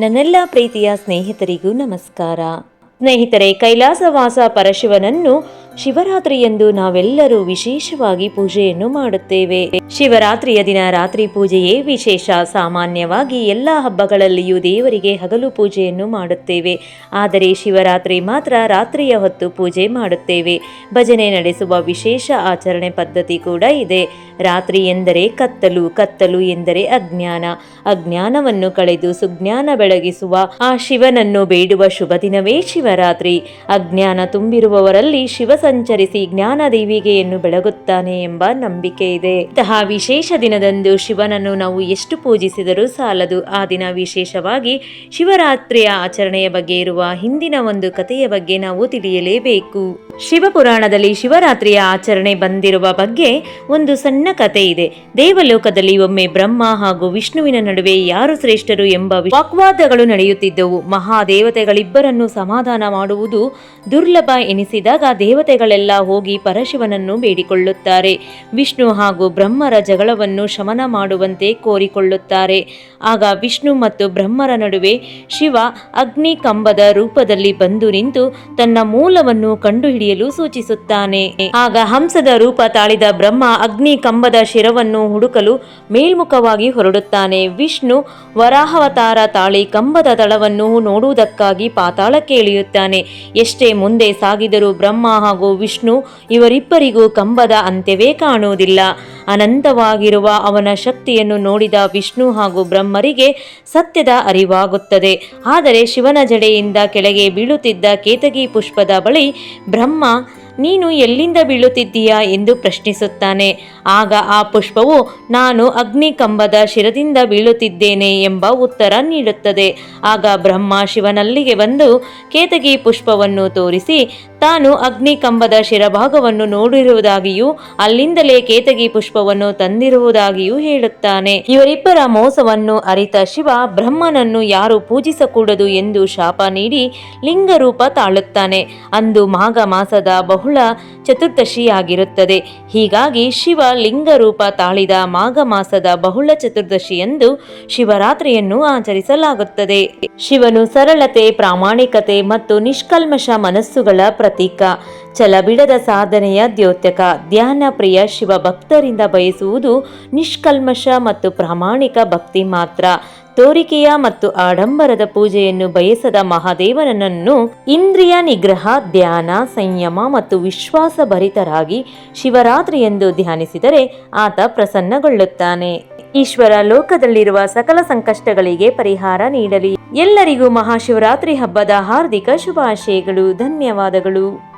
ನನ್ನೆಲ್ಲ ಪ್ರೀತಿಯ ಸ್ನೇಹಿತರಿಗೂ ನಮಸ್ಕಾರ. ಸ್ನೇಹಿತರೆ ಕೈಲಾಸವಾಸ ಪರಶಿವನನ್ನು ಶಿವರಾತ್ರಿಯಂದು ನಾವೆಲ್ಲರೂ ವಿಶೇಷವಾಗಿ ಪೂಜೆಯನ್ನು ಮಾಡುತ್ತೇವೆ. ಶಿವರಾತ್ರಿಯ ದಿನ ರಾತ್ರಿ ಪೂಜೆಯೇ ವಿಶೇಷ. ಸಾಮಾನ್ಯವಾಗಿ ಎಲ್ಲ ಹಬ್ಬಗಳಲ್ಲಿಯೂ ದೇವರಿಗೆ ಹಗಲು ಪೂಜೆಯನ್ನು ಮಾಡುತ್ತೇವೆ. ಆದರೆ ಶಿವರಾತ್ರಿ ಮಾತ್ರ ರಾತ್ರಿಯ ಹೊತ್ತು ಪೂಜೆ ಮಾಡುತ್ತೇವೆ. ಭಜನೆ ನಡೆಸುವ ವಿಶೇಷ ಆಚರಣೆ ಪದ್ಧತಿ ಕೂಡ ಇದೆ. ರಾತ್ರಿ ಎಂದರೆ ಕತ್ತಲು ಕತ್ತಲು ಎಂದರೆ ಅಜ್ಞಾನ. ಅಜ್ಞಾನವನ್ನು ಕಳೆದು ಸುಜ್ಞಾನ ಬೆಳಗಿಸುವ, ಆ ಶಿವನನ್ನು ಬೇಡುವ ಶುಭ ದಿನವೇ ಶಿವರಾತ್ರಿ. ಅಜ್ಞಾನ ತುಂಬಿರುವವರಲ್ಲಿ ಶಿವ ಸಂಚರಿಸಿ ಜ್ಞಾನ ದೀವಿಗೆಯನ್ನು ಬೆಳಗುತ್ತಾನೆ ಎಂಬ ನಂಬಿಕೆ ಇದೆ. ಇಂತಹ ವಿಶೇಷ ದಿನದಂದು ಶಿವನನ್ನು ನಾವು ಎಷ್ಟು ಪೂಜಿಸಿದರೂ ಸಾಲದು. ಆ ದಿನ ವಿಶೇಷವಾಗಿ ಶಿವರಾತ್ರಿಯ ಆಚರಣೆಯ ಬಗ್ಗೆ ಇರುವ ಹಿಂದಿನ ಒಂದು ಕಥೆಯ ಬಗ್ಗೆ ನಾವು ತಿಳಿಯಲೇಬೇಕು. ಶಿವಪುರಾಣದಲ್ಲಿ ಶಿವರಾತ್ರಿಯ ಆಚರಣೆ ಬಂದಿರುವ ಬಗ್ಗೆ ಒಂದು ಸಣ್ಣ ಕಥೆ ಇದೆ. ದೇವಲೋಕದಲ್ಲಿ ಒಮ್ಮೆ ಬ್ರಹ್ಮ ಹಾಗೂ ವಿಷ್ಣುವಿನ ನಡುವೆ ಯಾರು ಶ್ರೇಷ್ಠರು ಎಂಬ ವಾಗ್ವಾದಗಳು ನಡೆಯುತ್ತಿದ್ದವು. ಮಹಾದೇವತೆಗಳಿಬ್ಬರನ್ನು ಸಮಾಧಾನ ಮಾಡುವುದು ದುರ್ಲಭ ಎನಿಸಿದಾಗ ದೇವತೆಗಳೆಲ್ಲ ಹೋಗಿ ಪರಶಿವನನ್ನು ಬೇಡಿಕೊಳ್ಳುತ್ತಾರೆ. ವಿಷ್ಣು ಹಾಗೂ ಬ್ರಹ್ಮರ ಜಗಳವನ್ನು ಶಮನ ಮಾಡುವಂತೆ ಕೋರಿಕೊಳ್ಳುತ್ತಾರೆ. ಆಗ ವಿಷ್ಣು ಮತ್ತು ಬ್ರಹ್ಮರ ನಡುವೆ ಶಿವ ಅಗ್ನಿ ಕಂಬದ ರೂಪದಲ್ಲಿ ಬಂದು ನಿಂತು ತನ್ನ ಮೂಲವನ್ನು ಕಂಡುಹಿಡಿಯಲು ಸೂಚಿಸುತ್ತಾನೆ. ಆಗ ಹಂಸದ ರೂಪ ತಾಳಿದ ಬ್ರಹ್ಮ ಅಗ್ನಿ ಕಂಬದ ಶಿರವನ್ನು ಹುಡುಕಲು ಮೇಲ್ಮುಖವಾಗಿ ಹೊರಡುತ್ತಾನೆ. ವಿಷ್ಣು ವರಾಹವತಾರ ತಾಳಿ ಕಂಬದ ತಳವನ್ನು ನೋಡುವುದಕ್ಕಾಗಿ ಪಾತಾಳಕ್ಕೆ ಇಳಿಯುತ್ತಾನೆ. ಎಷ್ಟೇ ಮುಂದೆ ಸಾಗಿದರೂ ಬ್ರಹ್ಮ ವಿಷ್ಣು ಇವರಿಬ್ಬರಿಗೂ ಕಂಬದ ಅಂತ್ಯವೇ ಕಾಣುವುದಿಲ್ಲ. ಅನಂತವಾಗಿರುವ ಅವನ ಶಕ್ತಿಯನ್ನು ನೋಡಿದ ವಿಷ್ಣು ಹಾಗೂ ಬ್ರಹ್ಮರಿಗೆ ಸತ್ಯದ ಅರಿವಾಗುತ್ತದೆ. ಆದರೆ ಶಿವನ ಜಡೆಯಿಂದ ಕೆಳಗೆ ಬೀಳುತ್ತಿದ್ದ ಕೇತಗಿ ಪುಷ್ಪದ ಬಳಿ ಬ್ರಹ್ಮ, ನೀನು ಎಲ್ಲಿಂದ ಬೀಳುತ್ತಿದ್ದೀಯಾ ಎಂದು ಪ್ರಶ್ನಿಸುತ್ತಾನೆ. ಆಗ ಆ ಪುಷ್ಪವು, ನಾನು ಅಗ್ನಿ ಕಂಬದ ಶಿರದಿಂದ ಬೀಳುತ್ತಿದ್ದೇನೆ ಎಂಬ ಉತ್ತರ ನೀಡುತ್ತದೆ. ಆಗ ಬ್ರಹ್ಮ ಶಿವನಲ್ಲಿಗೆ ಬಂದು ಕೇತಗಿ ಪುಷ್ಪವನ್ನು ತೋರಿಸಿ, ತಾನು ಅಗ್ನಿ ಕಂಬದ ಶಿರಭಾಗವನ್ನು ನೋಡಿರುವುದಾಗಿಯೂ, ಅಲ್ಲಿಂದಲೇ ಕೇತಗಿ ಪುಷ್ಪವನ್ನು ತಂದಿರುವುದಾಗಿಯೂ ಹೇಳುತ್ತಾನೆ. ಇವರಿಬ್ಬರ ಮೋಸವನ್ನು ಅರಿತ ಶಿವ ಬ್ರಹ್ಮನನ್ನು ಯಾರು ಪೂಜಿಸಕೂಡದು ಎಂದು ಶಾಪ ನೀಡಿ ಲಿಂಗರೂಪ ತಾಳುತ್ತಾನೆ. ಅಂದು ಮಾಘ ಮಾಸದ ಬಹುಳ ಚತುರ್ದಶಿಯಾಗಿರುತ್ತದೆ. ಹೀಗಾಗಿ ಶಿವ ಲಿಂಗರೂಪ ತಾಳಿದ ಮಾಘ ಮಾಸದ ಬಹುಳ ಚತುರ್ದಶಿಯಂದು ಶಿವರಾತ್ರಿಯನ್ನು ಆಚರಿಸಲಾಗುತ್ತದೆ. ಶಿವನು ಸರಳತೆ, ಪ್ರಾಮಾಣಿಕತೆ ಮತ್ತು ನಿಷ್ಕಲ್ಮಶ ಮನಸ್ಸುಗಳ ಪ್ರತೀಕ. ಛಲಬಿಡದ ಸಾಧನೆಯ ದ್ಯೋತಕ. ಧ್ಯಾನ ಪ್ರಿಯ ಶಿವ ಭಕ್ತರಿಂದ ಬಯಸುವುದು ನಿಷ್ಕಲ್ಮಶ ಮತ್ತು ಪ್ರಾಮಾಣಿಕ ಭಕ್ತಿ ಮಾತ್ರ. ತೋರಿಕೆಯ ಮತ್ತು ಆಡಂಬರದ ಪೂಜೆಯನ್ನು ಬಯಸದ ಮಹಾದೇವನನ್ನು ಇಂದ್ರಿಯ ನಿಗ್ರಹ, ಧ್ಯಾನ, ಸಂಯಮ ಮತ್ತು ವಿಶ್ವಾಸ ಭರಿತರಾಗಿ ಶಿವರಾತ್ರಿಯೆಂದು ಧ್ಯಾನಿಸಿದರೆ ಆತ ಪ್ರಸನ್ನಗೊಳ್ಳುತ್ತಾನೆ. ಈಶ್ವರ ಲೋಕದಲ್ಲಿರುವ ಸಕಲ ಸಂಕಷ್ಟಗಳಿಗೆ ಪರಿಹಾರ ನೀಡಲಿ. ಎಲ್ಲರಿಗೂ ಮಹಾಶಿವರಾತ್ರಿ ಹಬ್ಬದ ಹಾರ್ದಿಕ ಶುಭಾಶಯಗಳು, ಧನ್ಯವಾದಗಳು.